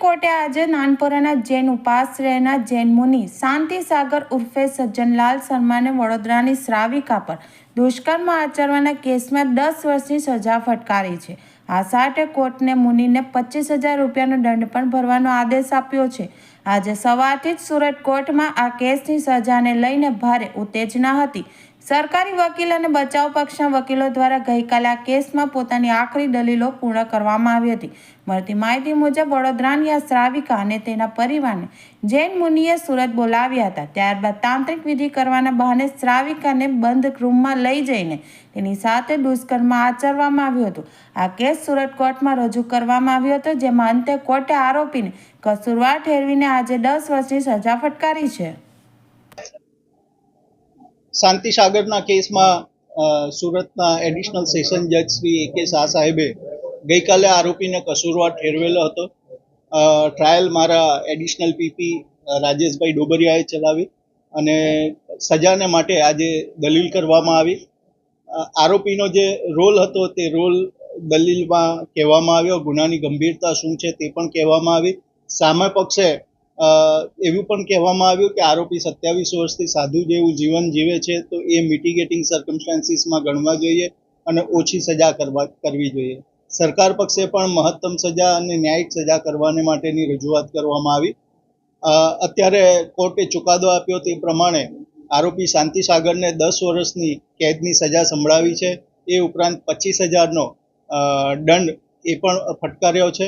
કોર્ટે આજે નાનપોરાના જૈન ઉપાશ્રયના જૈન મુનિ શાંતિ સાગર ઉર્ફે સજ્જનલાલ શર્માને વડોદરાની શ્રાવિકા પર દુષ્કર્મ આચરવાના કેસમાં દસ વર્ષની સજા ફટકારી છે. આ સાથે કોર્ટને મુનિને પચીસ હજાર રૂપિયાનો દંડ પણ ભરવાનો આદેશ આપ્યો છે. આજે સવારથી જ સુરત કોર્ટમાં આ કેસની સજાને લઈને ભારે ઉત્તેજના હતી. સરકારી વકીલ અને બચાવ પક્ષના વકીલો દ્વારા ગઈકાલે આ કેસમાં પોતાની આખરી દલીલો પૂર્ણ કરવામાં આવી હતી. મળતી માહિતી મુજબ, વડોદરાની આ શ્રાવિકા અને તેના પરિવારને જૈન મુનિએ સુરત બોલાવ્યા હતા. ત્યારબાદ તાંત્રિક વિધિ કરવાના બહાને શ્રાવિકાને બંધ રૂમમાં લઈ જઈને તેની સાથે દુષ્કર્મ આચરવામાં આવ્યું હતું. આ કેસ સુરત કોર્ટમાં રજૂ કરવામાં આવ્યો હતો, જેમાં અંતે કોર્ટે આરોપીને કસૂરવાર ઠેરવીને આજે દસ વર્ષની સજા ફટકારી છે. શાંતિ સાગરના કેસમાં સુરતના એડિશનલ સેશન જજ શ્રી એ કે શાહ સાહેબે ગઈકાલે આરોપીને કસૂરવાર ઠેરવેલો હતો. ટ્રાયલ મારા એડિશનલ પીપી રાજેશભાઈ ડોબરિયાએ ચલાવી અને સજાને માટે આજે દલીલ કરવામાં આવી. આરોપીનો જે રોલ હતો તે રોલ દલીલમાં કહેવામાં આવ્યો. ગુનાની ગંભીરતા શું છે તે પણ કહેવામાં આવી. સામે પક્ષે એવું પણ કહેવામાં આવ્યું કે આરોપી સત્યાવીસ વર્ષથી સાધુ જેવું જીવન જીવે છે, તો એ મિટિગેટિંગ સર્કમસ્ટાન્સીસમાં ગણવા જોઈએ અને ઓછી સજા કરવા, કરવી જોઈએ. સરકાર પક્ષે પણ મહત્તમ સજા અને ન્યાયિક સજા કરવાને માટેની રજૂઆત કરવામાં આવી. અત્યારે કોર્ટે ચુકાદો આપ્યો તે પ્રમાણે આરોપી શાંતિ સાગરને દસ વર્ષની કેદની સજા સંભળાવી છે. એ ઉપરાંત પચીસ હજારનો દંડ એ પણ ફટકાર્યો છે.